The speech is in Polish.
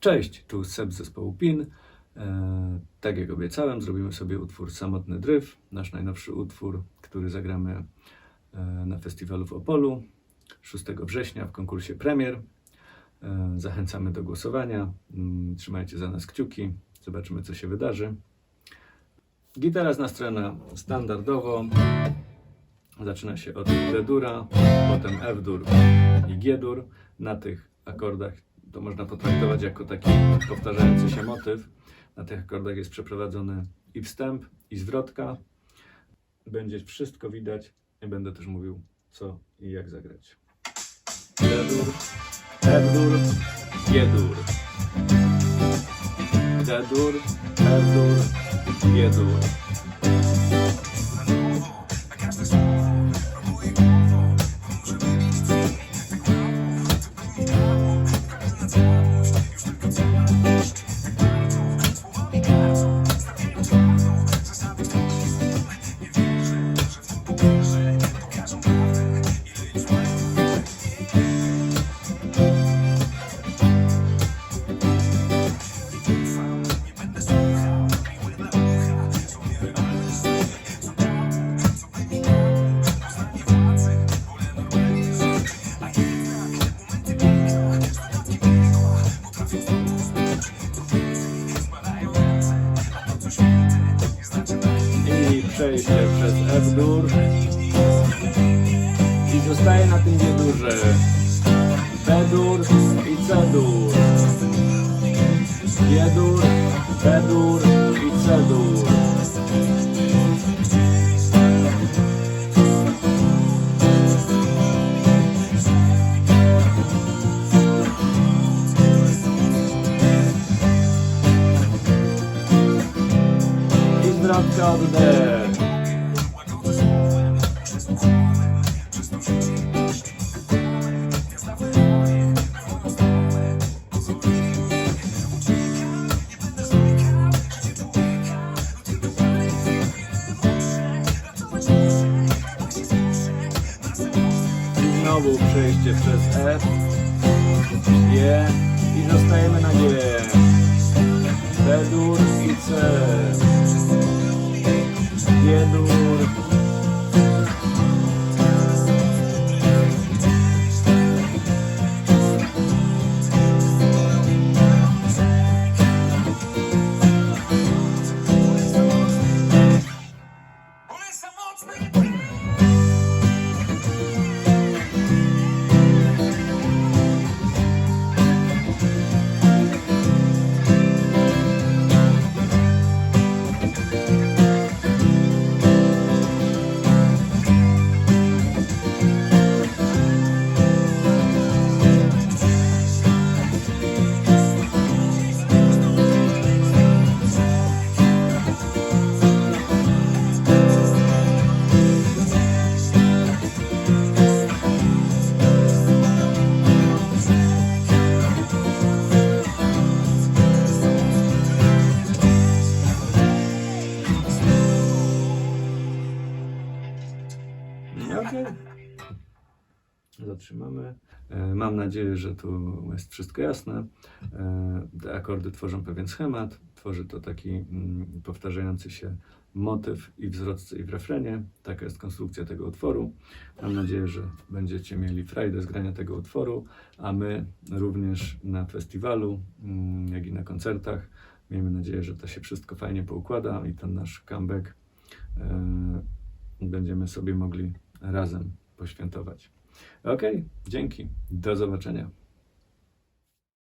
Cześć, tu Seb z zespołu PIN. E, tak jak obiecałem, zrobimy sobie utwór Samotny Dryf, nasz najnowszy utwór, który zagramy e, na festiwalu w Opolu 6 września w konkursie Premier. E, zachęcamy do głosowania. Mm, Trzymajcie za nas kciuki. Zobaczymy, co się wydarzy. Gitara jest nastrojona standardowo. Zaczyna się od D-dura, potem F-dur i G-dur. Na tych akordach to można potraktować jako taki powtarzający się motyw. Na tych akordach jest przeprowadzony i wstęp, i zwrotka. Będzie wszystko widać i będę też mówił, co i jak zagrać. D-dur, F-dur, G-dur. D-dur, F-dur, G-dur. Przejście przez F-dur i zostaje na tym G-durze B-dur i C-dur. G-dur, B-dur I znowu przejście przez F, G i zostajemy na G. Zatrzymamy. E, Mam nadzieję, że tu jest wszystko jasne. E, Te akordy tworzą pewien schemat. Tworzy to taki mm, powtarzający się motyw i w zwrotce, i w refrenie. Taka jest konstrukcja tego utworu. Mam nadzieję, że będziecie mieli frajdę z grania tego utworu, a my również na festiwalu, mm, jak i na koncertach. Miejmy nadzieję, że to się wszystko fajnie poukłada i ten nasz comeback e, będziemy sobie mogli razem poświętować. Okej, dzięki. Do zobaczenia.